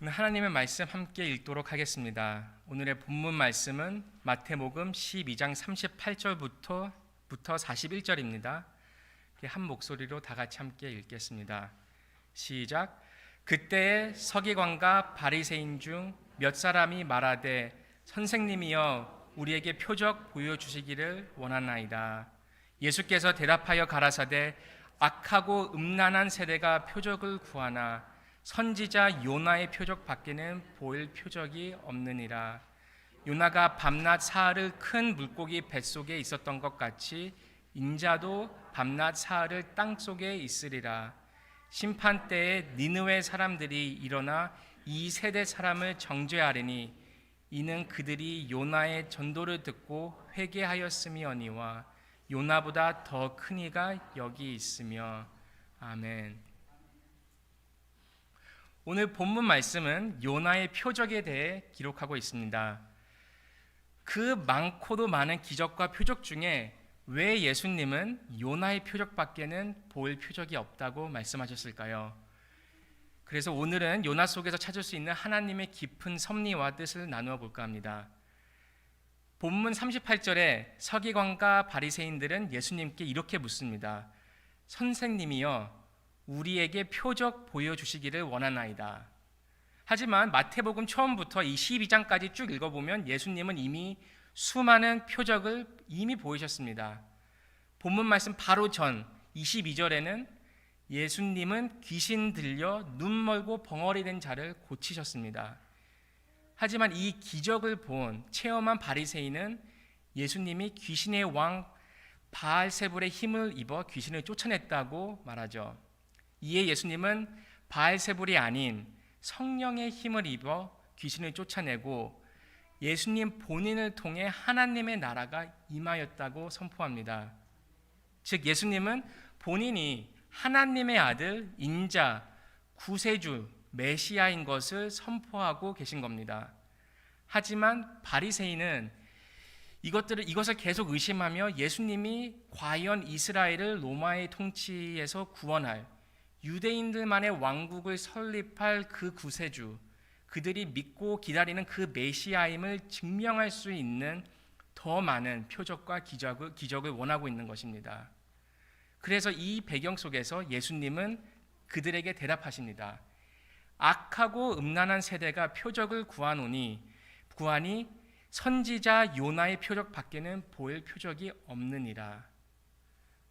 하나님의 말씀 함께 읽도록 하겠습니다. 오늘의 본문 말씀은 마태복음 12장 38절부터 부터 41절입니다. 한 목소리로 다 같이 함께 읽겠습니다. 시작. 그때에 서기관과 바리새인 중 몇 사람이 말하되 선생님이여 우리에게 표적 보여 주시기를 원하나이다. 예수께서 대답하여 가라사대 악하고 음란한 세대가 표적을 구하나 선지자 요나의 표적 밖에는 보일 표적이 없느니라. 요나가 밤낮 사흘을 큰 물고기 뱃속에 있었던 것 같이 인자도 밤낮 사흘을 땅 속에 있으리라. 심판 때에 니느웨 사람들이 일어나 이 세대 사람을 정죄하리니 이는 그들이 요나의 전도를 듣고 회개하였음이어니와 요나보다 더 큰 이가 여기 있으며 아멘. 오늘 본문 말씀은 요나의 표적에 대해 기록하고 있습니다. 그 많고도 많은 기적과 표적 중에 왜 예수님은 요나의 표적밖에는 보일 표적이 없다고 말씀하셨을까요? 그래서 오늘은 요나 속에서 찾을 수 있는 하나님의 깊은 섭리와 뜻을 나누어 볼까 합니다. 본문 38절에 서기관과 바리새인들은 예수님께 이렇게 묻습니다. 선생님이여 우리에게 표적 보여 주시기를 원하나이다. 하지만 마태복음 처음부터 이 12장까지 쭉 읽어 보면 예수님은 이미 수많은 표적을 이미 보이셨습니다. 본문 말씀 바로 전 22절에는 예수님은 귀신 들려 눈 멀고 벙어리 된 자를 고치셨습니다. 하지만 이 기적을 본 체험한 바리새인은 예수님이 귀신의 왕 바알세불의 힘을 입어 귀신을 쫓아냈다고 말하죠. 이에 예수님은 바알세불이 아닌 성령의 힘을 입어 귀신을 쫓아내고 예수님 본인을 통해 하나님의 나라가 임하였다고 선포합니다. 즉 예수님은 본인이 하나님의 아들 인자 구세주 메시아인 것을 선포하고 계신 겁니다. 하지만 바리새인은 이것들을 이것을 계속 의심하며 예수님이 과연 이스라엘을 로마의 통치에서 구원할 유대인들만의 왕국을 설립할 그 구세주 그들이 믿고 기다리는 그 메시아임을 증명할 수 있는 더 많은 표적과 기적을, 기적을 원하고 있는 것입니다. 그래서 이 배경 속에서 예수님은 그들에게 대답하십니다. 악하고 음란한 세대가 표적을 구하노니 구하니 선지자 요나의 표적 밖에는 보일 표적이 없느니라.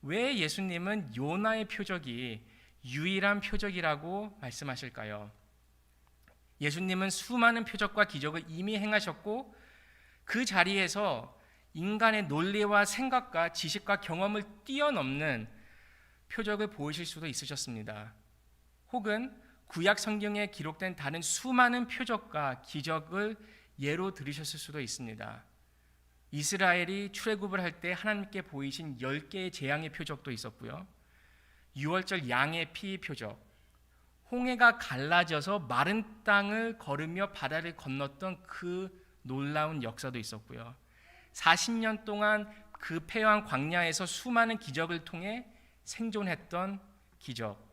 왜 예수님은 요나의 표적이 유일한 표적이라고 말씀하실까요? 예수님은 수많은 표적과 기적을 이미 행하셨고 그 자리에서 인간의 논리와 생각과 지식과 경험을 뛰어넘는 표적을 보이실 수도 있으셨습니다. 혹은 구약 성경에 기록된 다른 수많은 표적과 기적을 예로 들으셨을 수도 있습니다. 이스라엘이 출애굽을 할 때 하나님께 보이신 10개의 재앙의 표적도 있었고요. 6월절 양의 피 표적, 홍해가 갈라져서 마른 땅을 걸으며 바다를 건넜던 그 놀라운 역사도 있었고요. 40년 동안 그 폐왕 광야에서 수많은 기적을 통해 생존했던 기적.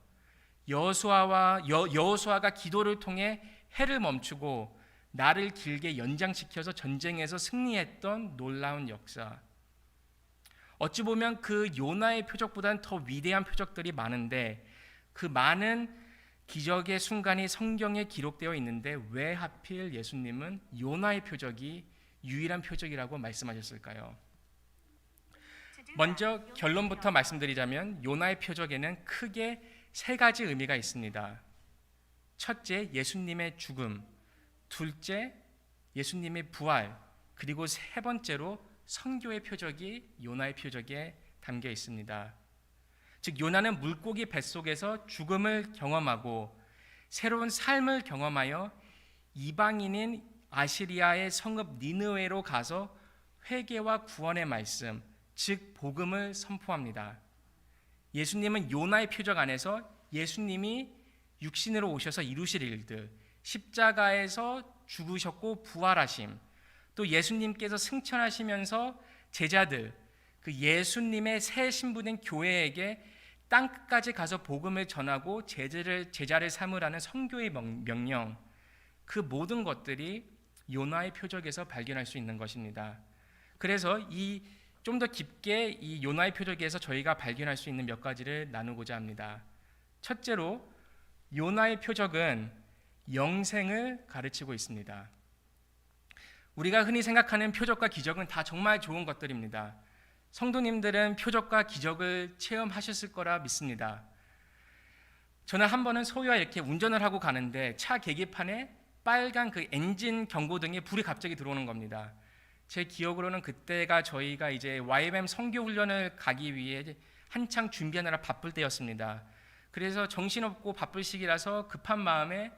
여호수아와 여호수아가 기도를 통해 해를 멈추고 나를 길게 연장시켜서 전쟁에서 승리했던 놀라운 역사. 어찌 보면 그 요나의 표적보다는 더 위대한 표적들이 많은데 그 많은 기적의 순간이 성경에 기록되어 있는데 왜 하필 예수님은 요나의 표적이 유일한 표적이라고 말씀하셨을까요? 먼저 결론부터 말씀드리자면 요나의 표적에는 크게 세 가지 의미가 있습니다. 첫째, 예수님의 죽음. 둘째, 예수님의 부활. 그리고 세 번째로 성교의 표적이 요나의 표적에 담겨 있습니다. 즉 요나는 물고기 뱃속에서 죽음을 경험하고 새로운 삶을 경험하여 이방인인 아시리아의 성읍 니느웨로 가서 회개와 구원의 말씀, 즉 복음을 선포합니다. 예수님은 요나의 표적 안에서 예수님이 육신으로 오셔서 이루실 일들, 십자가에서 죽으셨고 부활하심, 또 예수님께서 승천하시면서 제자들, 그 예수님의 새 신부된 교회에게 땅 끝까지 가서 복음을 전하고 제자를 제자를 삼으라는 성교의 명령, 그 모든 것들이 요나의 표적에서 발견할 수 있는 것입니다. 그래서 이 좀 더 깊게 이 요나의 표적에서 저희가 발견할 수 있는 몇 가지를 나누고자 합니다. 첫째로 요나의 표적은 영생을 가르치고 있습니다. 우리가 흔히 생각하는 표적과 기적은 다 정말 좋은 것들입니다. 성도님들은 표적과 기적을 체험하셨을 거라 믿습니다. 저는 한 번은 소유와 이렇게 운전을 하고 가는데 차 계기판에 빨간 그 엔진 경고등에 불이 갑자기 들어오는 겁니다. 제 기억으로는 그때가 저희가 이제 YMM 선교 훈련을 가기 위해 한창 준비하느라 바쁠 때였습니다. 그래서 정신없고 바쁠 시기라서 급한 마음에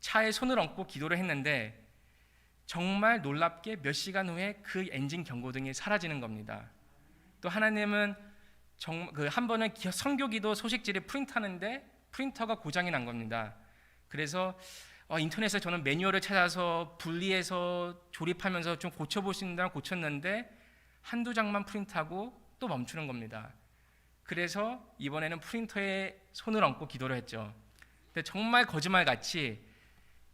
차에 손을 얹고 기도를 했는데 정말 놀랍게 몇 시간 후에 그 엔진 경고등이 사라지는 겁니다. 또 하나님은 그한 번은 기- 선교기도 소식지를 프린트하는데 프린터가 고장이 난 겁니다. 그래서 어, 인터넷에 저는 매뉴얼을 찾아서 분리해서 조립하면서 좀 고쳐볼 수 있는 데 고쳤는데 한두 장만 프린트하고 또 멈추는 겁니다. 그래서 이번에는 프린터에 손을 얹고 기도를 했죠. 근데 정말 거짓말 같이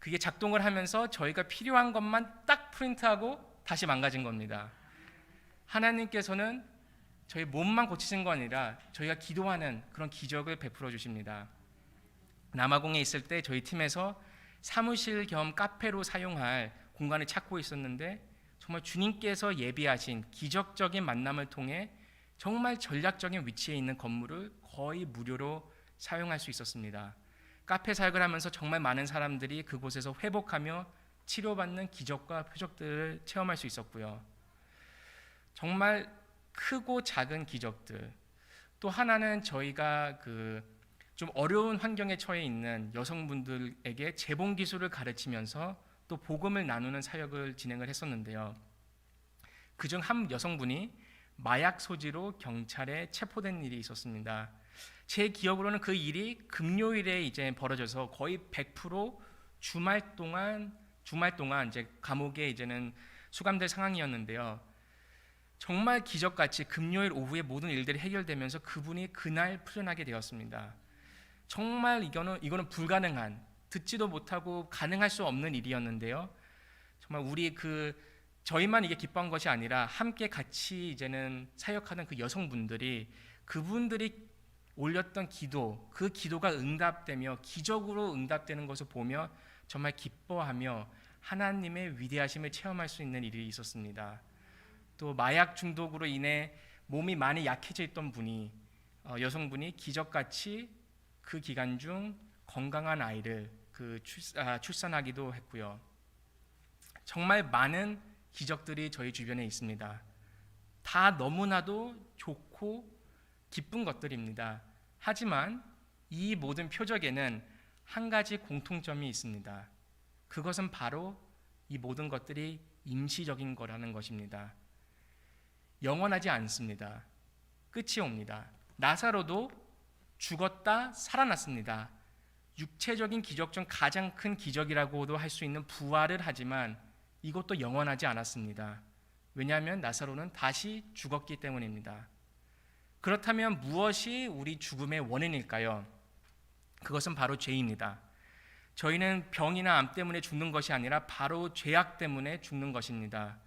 그게 작동을 하면서 저희가 필요한 것만 딱 프린트하고 다시 망가진 겁니다. 하나님께서는 저희 몸만 고치신 거 아니라 저희가 기도하는 그런 기적을 베풀어 주십니다. 남아공에 있을 때 저희 팀에서 사무실 겸 카페로 사용할 공간을 찾고 있었는데 정말 주님께서 예비하신 기적적인 만남을 통해 정말 전략적인 위치에 있는 건물을 거의 무료로 사용할 수 있었습니다. 카페 사역을 하면서 정말 많은 사람들이 그곳에서 회복하며 치료받는 기적과 표적들을 체험할 수 있었고요. 정말 크고 작은 기적들. 또 하나는 저희가 그 좀 어려운 환경에 처해 있는 여성분들에게 재봉 기술을 가르치면서 또 복음을 나누는 사역을 진행을 했었는데요. 그중 한 여성분이 마약 소지로 경찰에 체포된 일이 있었습니다. 제 기억으로는 그 일이 금요일에 이제 벌어져서 거의 100% 주말 동안 주말 동안 이제 감옥에 이제는 수감될 상황이었는데요. 정말 기적같이 금요일 오후에 모든 일들이 해결되면서 그분이 그날 풀려나게 되었습니다. 정말 이거는 이거는 불가능한 듣지도 못하고 가능할 수 없는 일이었는데요. 정말 우리 그 저희만 이게 기뻐한 것이 아니라 함께 같이 이제는 사역하는 그 여성분들이 그분들이 올렸던 기도, 그 기도가 응답되며 기적으로 응답되는 것을 보며 정말 기뻐하며 하나님의 위대하심을 체험할 수 있는 일이 있었습니다. 또 마약 중독으로 인해 몸이 많이 약해져 있던 분이 어, 여성분이 기적같이 그 기간 중 건강한 아이를 그 출, 아, 출산하기도 했고요. 정말 많은 기적들이 저희 주변에 있습니다. 다 너무나도 좋고 기쁜 것들입니다. 하지만 이 모든 표적에는 한 가지 공통점이 있습니다. 그것은 바로 이 모든 것들이 임시적인 거라는 것입니다. 영원하지 않습니다. 끝이 옵니다. 나사로도 죽었다 살아났습니다. 육체적인 기적 중 가장 큰 기적이라고도 할 수 있는 부활을 하지만 이것도 영원하지 않았습니다. 왜냐하면 나사로는 다시 죽었기 때문입니다. 그렇다면 무엇이 우리 죽음의 원인일까요? 그것은 바로 죄입니다. 저희는 병이나 암 때문에 죽는 것이 아니라 바로 죄악 때문에 죽는 것입니다.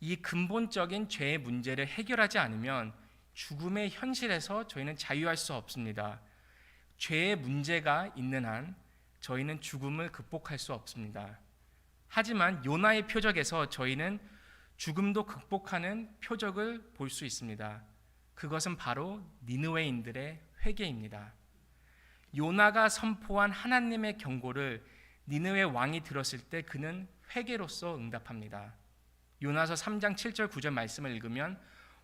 이 근본적인 죄의 문제를 해결하지 않으면 죽음의 현실에서 저희는 자유할 수 없습니다. 죄의 문제가 있는 한 저희는 죽음을 극복할 수 없습니다. 하지만 요나의 표적에서 저희는 죽음도 극복하는 표적을 볼 수 있습니다. 그것은 바로 니느웨인들의 회개입니다. 요나가 선포한 하나님의 경고를 니느웨 왕이 들었을 때 그는 회개로서 응답합니다. 요나서 3장 7절 9절 말씀을 읽으면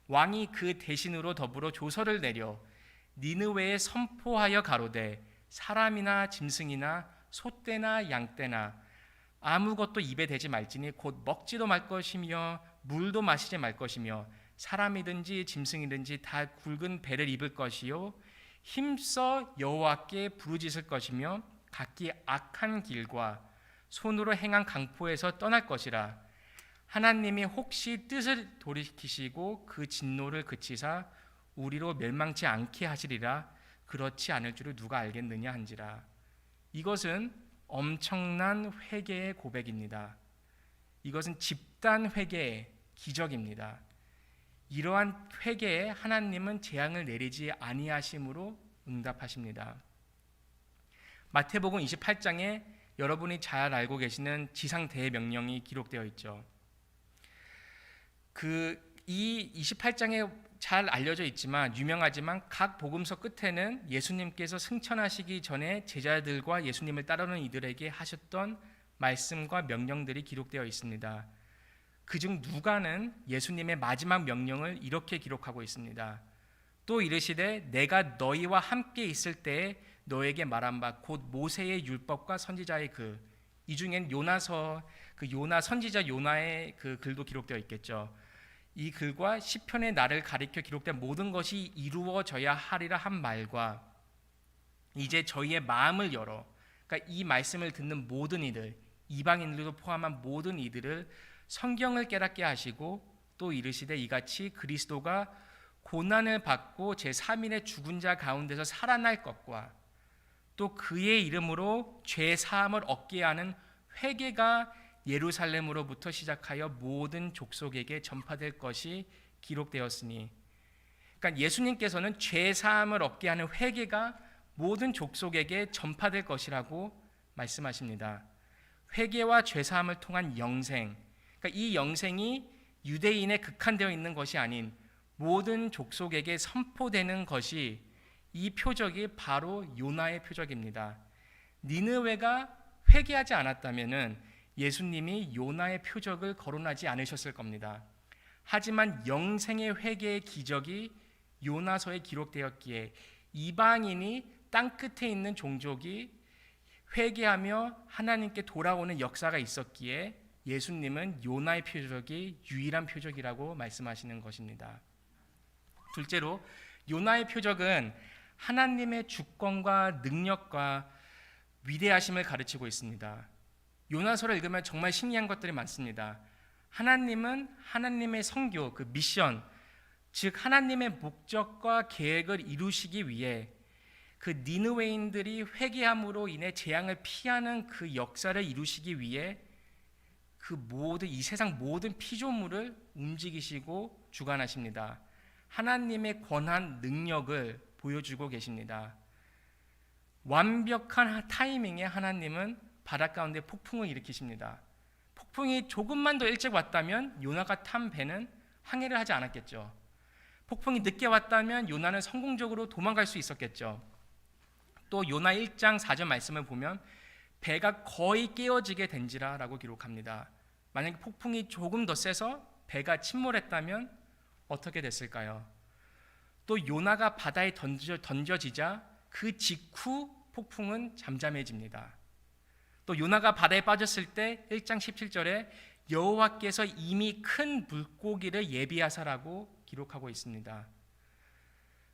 왕이 그 대신으로 더불어 조서를 내려 니느웨에 선포하여 가로되 사람이나 짐승이나 소떼나 양떼나 아무것도 입에 대지 말지니 곧 먹지도 말 것이며 물도 마시지 말 것이며 사람이든지 짐승이든지 다 굵은 배를 입을 것이요 힘써 여호와께 부르짖을 것이며 각기 악한 길과 손으로 행한 강포에서 떠날 것이라 하나님이 혹시 뜻을 돌이키시고 그 진노를 그치사 우리로 멸망치 않게 하시리라 그렇지 않을 줄을 누가 알겠느냐 한지라 이것은 엄청난 회개의 고백입니다. 이것은 집단 회개의 기적입니다. 이러한 회개에 하나님은 재앙을 내리지 아니하심으로 응답하십니다. 마태복음 28장에 여러분이 잘 알고 계시는 지상 대명령이 기록되어 있죠. 그 이 28장에 잘 알려져 있지만 유명하지만 각 복음서 끝에는 예수님께서 승천하시기 전에 제자들과 예수님을 따르는 이들에게 하셨던 말씀과 명령들이 기록되어 있습니다. 그중 누가는 예수님의 마지막 명령을 이렇게 기록하고 있습니다. 또 이르시되 내가 너희와 함께 있을 때에 너에게 말한 바 곧 모세의 율법과 선지자의 그 이 중엔 요나서 그 요나 선지자 요나의 그 글도 기록되어 있겠죠. 이 글과 시편의 나를 가리켜 기록된 모든 것이 이루어져야 하리라 한 말과 이제 저희의 마음을 열어 그러니까 이 말씀을 듣는 모든 이들 이방인들도 포함한 모든 이들을 성경을 깨닫게 하시고 또 이르시되 이같이 그리스도가 고난을 받고 제 3일의 죽은 자 가운데서 살아날 것과 또 그의 이름으로 죄 사함을 얻게 하는 회개가 예루살렘으로부터 시작하여 모든 족속에게 전파될 것이 기록되었으니 그러니까 예수님께서는 죄 사함을 얻게 하는 회개가 모든 족속에게 전파될 것이라고 말씀하십니다. 회개와 죄 사함을 통한 영생. 그러니까 이 영생이 유대인에 극한되어 있는 것이 아닌 모든 족속에게 선포되는 것이 이 표적이 바로 요나의 표적입니다. 니느웨가 회개하지 않았다면은 예수님이 요나의 표적을 거론하지 않으셨을 겁니다. 하지만 영생의 회개의 기적이 요나서에 기록되었기에 이방인이 땅 끝에 있는 종족이 회개하며 하나님께 돌아오는 역사가 있었기에 예수님은 요나의 표적이 유일한 표적이라고 말씀하시는 것입니다. 둘째로 요나의 표적은 하나님의 주권과 능력과 위대하심을 가르치고 있습니다. 요나서를 읽으면 정말 신기한 것들이 많습니다. 하나님은 하나님의 성교, 그 미션, 즉 하나님의 목적과 계획을 이루시기 위해 그 니느웨인들이 회개함으로 인해 재앙을 피하는 그 역사를 이루시기 위해 그 모든 이 세상 모든 피조물을 움직이시고 주관하십니다. 하나님의 권한 능력을 보여주고 계십니다. 완벽한 타이밍에 하나님은 바닷 가운데 폭풍을 일으키십니다. 폭풍이 조금만 더 일찍 왔다면 요나가 탄 배는 항해를 하지 않았겠죠. 폭풍이 늦게 왔다면 요나는 성공적으로 도망갈 수 있었겠죠. 또 요나 1장 4절 말씀을 보면 배가 거의 깨어지게 된지라라고 기록합니다. 만약에 폭풍이 조금 더 세서 배가 침몰했다면 어떻게 됐을까요? 또 요나가 바다에 던져, 던져지자 그 직후 폭풍은 잠잠해집니다. 또 요나가 바다에 빠졌을 때 1장 17절에 여호와께서 이미 큰 물고기를 예비하사라고 기록하고 있습니다.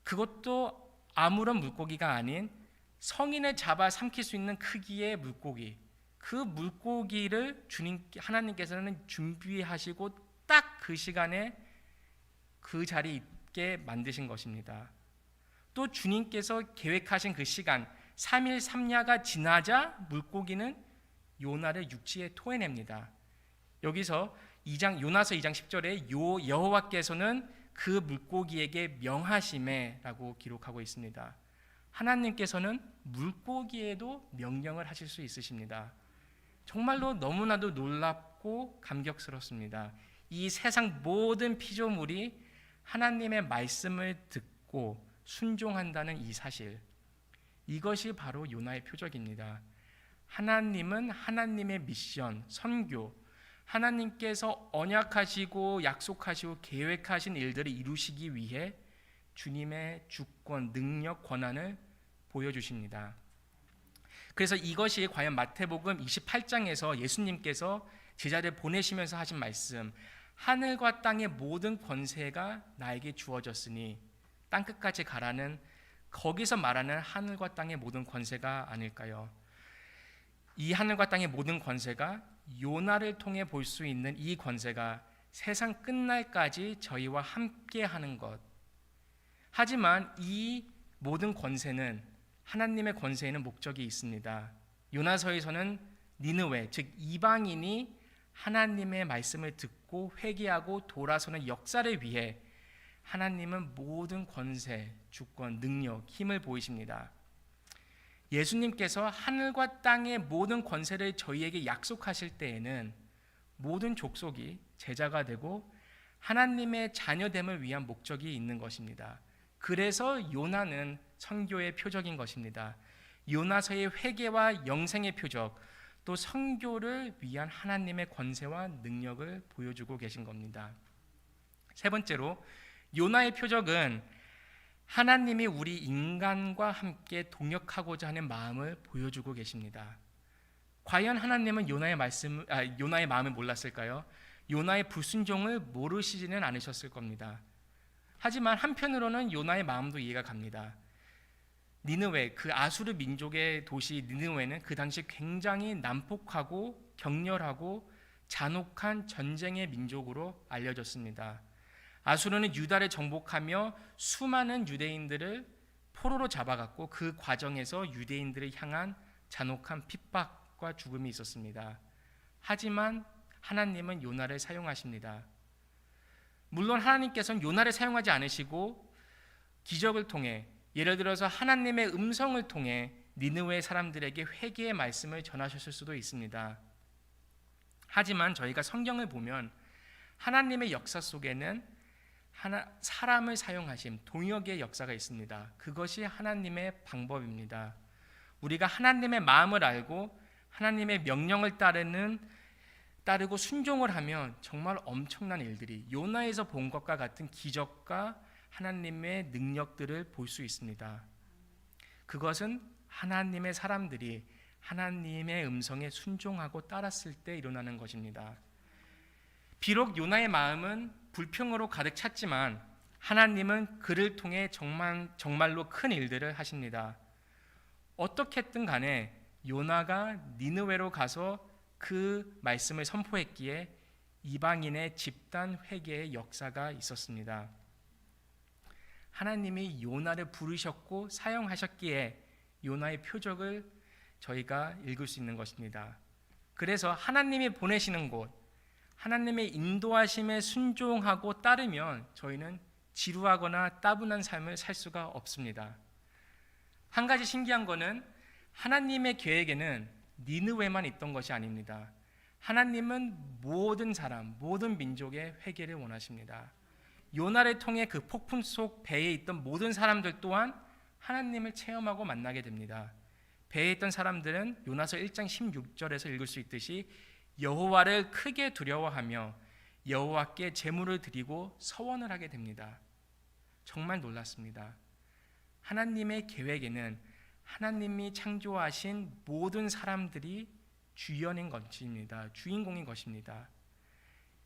그것도 아무런 물고기가 아닌 성인을 잡아 삼킬 수 있는 크기의 물고기. 그 물고기를 주님 하나님께서는 준비하시고 딱 그 시간에 그 자리에 있게 만드신 것입니다. 또 주님께서 계획하신 그 시간 3일 3야가 지나자 물고기는 요나를 육지에 토해냅니다. 여기서 2장 요나서 2장 10절에 요 여호와께서는 그 물고기에게 명하심에라고 기록하고 있습니다. 하나님께서는 물고기에도 명령을 하실 수 있으십니다. 정말로 너무나도 놀랍고 감격스럽습니다. 이 세상 모든 피조물이 하나님의 말씀을 듣고 순종한다는 이 사실. 이것이 바로 요나의 표적입니다. 하나님은 하나님의 미션, 선교, 하나님께서 언약하시고 약속하시고 계획하신 일들을 이루시기 위해 주님의 주권, 능력, 권한을 보여주십니다. 그래서 이것이 과연 마태복음 28장에서 예수님께서 제자를 보내시면서 하신 말씀, 하늘과 땅의 모든 권세가 나에게 주어졌으니 땅 끝까지 가라는 거기서 말하는 하늘과 땅의 모든 권세가 아닐까요? 이 하늘과 땅의 모든 권세가 요나를 통해 볼 수 있는 이 권세가 세상 끝날까지 저희와 함께 하는 것. 하지만 이 모든 권세는 하나님의 권세에는 목적이 있습니다. 요나서에서는 니느웨 즉 이방인이 하나님의 말씀을 듣고 회개하고 돌아서는 역사를 위해 하나님은 모든 권세, 주권, 능력, 힘을 보이십니다. 예수님께서 하늘과 땅의 모든 권세를 저희에게 약속하실 때에는 모든 족속이 제자가 되고 하나님의 자녀됨을 위한 목적이 있는 것입니다. 그래서 요나는 선교의 표적인 것입니다. 요나서의 회개와 영생의 표적, 또 선교를 위한 하나님의 권세와 능력을 보여주고 계신 겁니다. 세 번째로 요나의 표적은 하나님이 우리 인간과 함께 동역하고자 하는 마음을 보여주고 계십니다. 과연 하나님은 요나의 말씀, 아, 요나의 마음을 몰랐을까요? 요나의 불순종을 모르시지는 않으셨을 겁니다. 하지만 한편으로는 요나의 마음도 이해가 갑니다. 니느웨 그 아수르 민족의 도시 니느웨는 그 당시 굉장히 난폭하고 격렬하고 잔혹한 전쟁의 민족으로 알려졌습니다. 아수르는 유다를 정복하며 수많은 유대인들을 포로로 잡아갔고 그 과정에서 유대인들을 향한 잔혹한 핍박과 죽음이 있었습니다. 하지만 하나님은 요나를 사용하십니다. 물론 하나님께서는 요나를 사용하지 않으시고 기적을 통해 예를 들어서 하나님의 음성을 통해 니느웨 사람들에게 회개의 말씀을 전하셨을 수도 있습니다. 하지만 저희가 성경을 보면 하나님의 역사 속에는 하나, 사람을 사용하심 동역의 역사가 있습니다. 그것이 하나님의 방법입니다. 우리가 하나님의 마음을 알고 하나님의 명령을 따르는 따르고 순종을 하면 정말 엄청난 일들이 요나에서 본 것과 같은 기적과 하나님의 능력들을 볼 수 있습니다. 그것은 하나님의 사람들이 하나님의 음성에 순종하고 따랐을 때 일어나는 것입니다. 비록 요나의 마음은 불평으로 가득 찼지만 하나님은 그를 통해 정말 정말로 큰 일들을 하십니다. 어떻게든 간에 요나가 니느웨로 가서 그 말씀을 선포했기에 이방인의 집단 회개의 역사가 있었습니다. 하나님이 요나를 부르셨고 사용하셨기에 요나의 표적을 저희가 읽을 수 있는 것입니다. 그래서 하나님이 보내시는 곳, 하나님의 인도하심에 순종하고 따르면 저희는 지루하거나 따분한 삶을 살 수가 없습니다. 한 가지 신기한 거는 하나님의 계획에는 니느웨만 있던 것이 아닙니다. 하나님은 모든 사람, 모든 민족의 회개를 원하십니다. 요나를 통해 그 폭풍 속 배에 있던 모든 사람들 또한 하나님을 체험하고 만나게 됩니다. 배에 있던 사람들은 요나서 1장 16절에서 읽을 수 있듯이 여호와를 크게 두려워하며 여호와께 제물을 드리고 서원을 하게 됩니다. 정말 놀랐습니다. 하나님의 계획에는 하나님이 창조하신 모든 사람들이 주연인 것입니다. 주인공인 것입니다.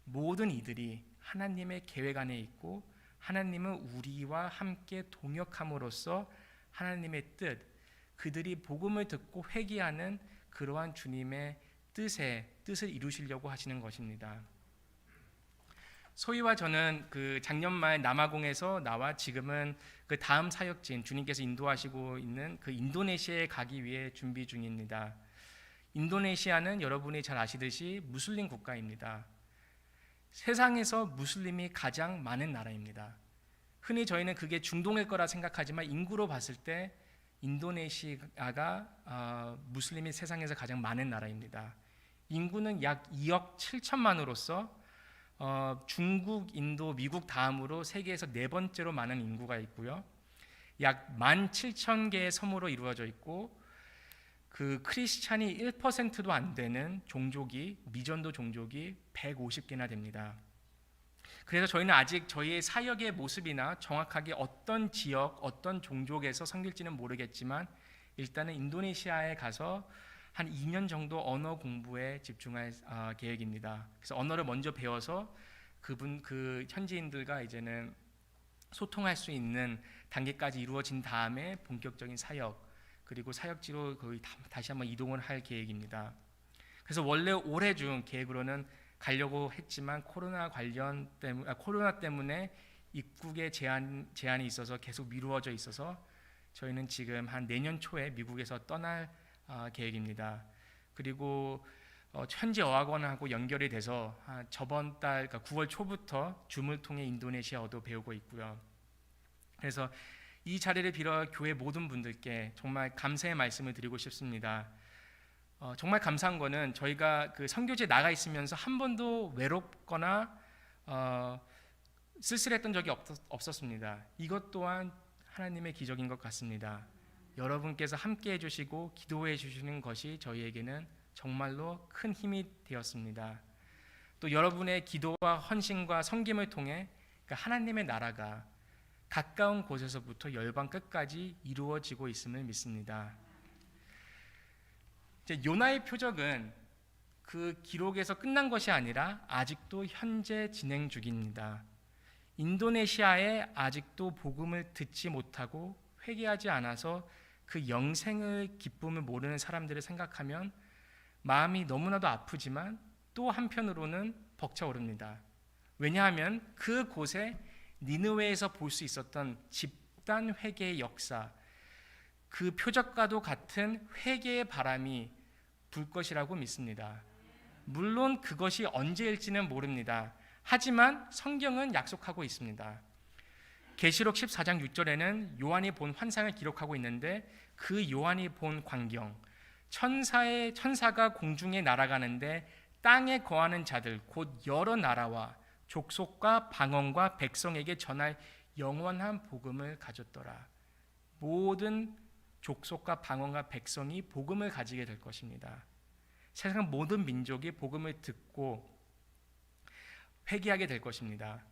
모든 이들이 하나님의 계획 안에 있고 하나님은 우리와 함께 동역함으로써 하나님의 뜻, 그들이 복음을 듣고 회개하는 그러한 주님의 뜻에 뜻을 이루시려고 하시는 것입니다. 소희와 저는 그 작년 말 남아공에서 나와 지금은 그 다음 사역진 주님께서 인도하시고 있는 그 인도네시아에 가기 위해 준비 중입니다. 인도네시아는 여러분이 잘 아시듯이 무슬림 국가입니다. 세상에서 무슬림이 가장 많은 나라입니다. 흔히 저희는 그게 중동일 거라 생각하지만 인구로 봤을 때 인도네시아가 어, 무슬림이 세상에서 가장 많은 나라입니다. 인구는 약 2억 7천만으로서 어, 중국, 인도, 미국 다음으로 세계에서 네 번째로 많은 인구가 있고요. 약 1만 7천 개의 섬으로 이루어져 있고 그 크리스찬이 1%도 안 되는 종족이 미전도 종족이 150개나 됩니다. 그래서 저희는 아직 저희의 사역의 모습이나 정확하게 어떤 지역, 어떤 종족에서 섬길지는 모르겠지만 일단은 인도네시아에 가서 한 2년 정도 언어 공부에 집중할 어, 계획입니다. 그래서 언어를 먼저 배워서 그분 그 현지인들과 이제는 소통할 수 있는 단계까지 이루어진 다음에 본격적인 사역 그리고 사역지로 거의 다 시 한번 이동을 할 계획입니다. 그래서 원래 올해 중 계획으로는 가려고 했지만 코로나 관련 때문에 아, 코로나 때문에 입국에 제한 제한이 있어서 계속 미루어져 있어서 저희는 지금 한 내년 초에 미국에서 떠날 아, 계획입니다. 그리고 어, 현지 어학원하고 연결이 돼서 아, 저번 달 그러니까 9월 초부터 줌을 통해 인도네시아어도 배우고 있고요. 그래서 이 자리를 빌어 교회 모든 분들께 정말 감사의 말씀을 드리고 싶습니다. 어, 정말 감사한 거는 저희가 그 선교지에 나가 있으면서 한 번도 외롭거나 어, 쓸쓸했던 적이 없, 없었습니다. 이것 또한 하나님의 기적인 것 같습니다. 여러분께서 함께 해주시고 기도해 주시는 것이 저희에게는 정말로 큰 힘이 되었습니다. 또 여러분의 기도와 헌신과 섬김을 통해 그 하나님의 나라가 가까운 곳에서부터 열방 끝까지 이루어지고 있음을 믿습니다. 요나의 표적은 그 기록에서 끝난 것이 아니라 아직도 현재 진행 중입니다. 인도네시아에 아직도 복음을 듣지 못하고 회개하지 않아서 그 영생의 기쁨을 모르는 사람들을 생각하면 마음이 너무나도 아프지만 또 한편으로는 벅차오릅니다. 왜냐하면 그 곳에 니느웨에서 볼 수 있었던 집단 회개의 역사, 그 표적과도 같은 회개의 바람이 불 것이라고 믿습니다. 물론 그것이 언제일지는 모릅니다. 하지만 성경은 약속하고 있습니다. 계시록 14장 6절에는 요한이 본 환상을 기록하고 있는데 그 요한이 본 광경 천사의 천사가 공중에 날아가는데 땅에 거하는 자들 곧 여러 나라와 족속과 방언과 백성에게 전할 영원한 복음을 가졌더라. 모든 족속과 방언과 백성이 복음을 가지게 될 것입니다. 세상 모든 민족이 복음을 듣고 회개하게 될 것입니다.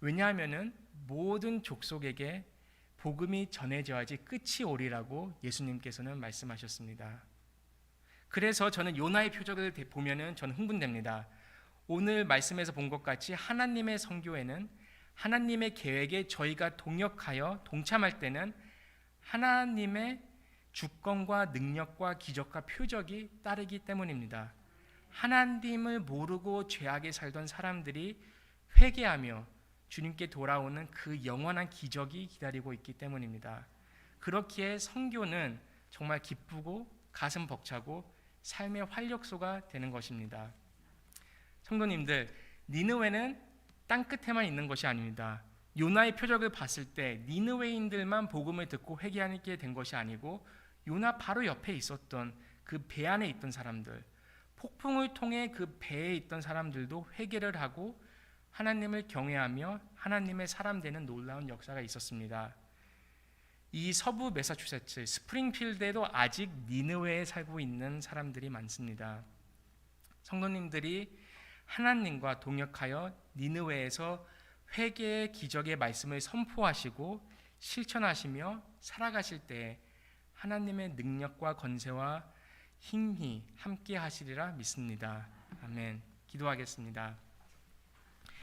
왜냐하면은 모든 족속에게 복음이 전해져야지 끝이 오리라고 예수님께서는 말씀하셨습니다. 그래서 저는 요나의 표적을 보면은 저는 흥분됩니다. 오늘 말씀에서 본 것 같이 하나님의 성교에는 하나님의 계획에 저희가 동역하여 동참할 때는 하나님의 주권과 능력과 기적과 표적이 따르기 때문입니다. 하나님을 모르고 죄악에 살던 사람들이 회개하며 주님께 돌아오는 그 영원한 기적이 기다리고 있기 때문입니다. 그렇기에 성교는 정말 기쁘고 가슴 벅차고 삶의 활력소가 되는 것입니다. 성도님들, 니느웨는 땅 끝에만 있는 것이 아닙니다. 요나의 표적을 봤을 때 니느웨인들만 복음을 듣고 회개하게 된 것이 아니고 요나 바로 옆에 있었던 그 배 안에 있던 사람들, 폭풍을 통해 그 배에 있던 사람들도 회개를 하고 하나님을 경외하며 하나님의 사람 되는 놀라운 역사가 있었습니다. 이 서부 매사추세츠 스프링필드에도 아직 니느웨에 살고 있는 사람들이 많습니다. 성도님들이 하나님과 동역하여 니느웨에서 회개의 기적의 말씀을 선포하시고 실천하시며 살아가실 때 하나님의 능력과 건세와 힘이 함께 하시리라 믿습니다. 아멘. 기도하겠습니다.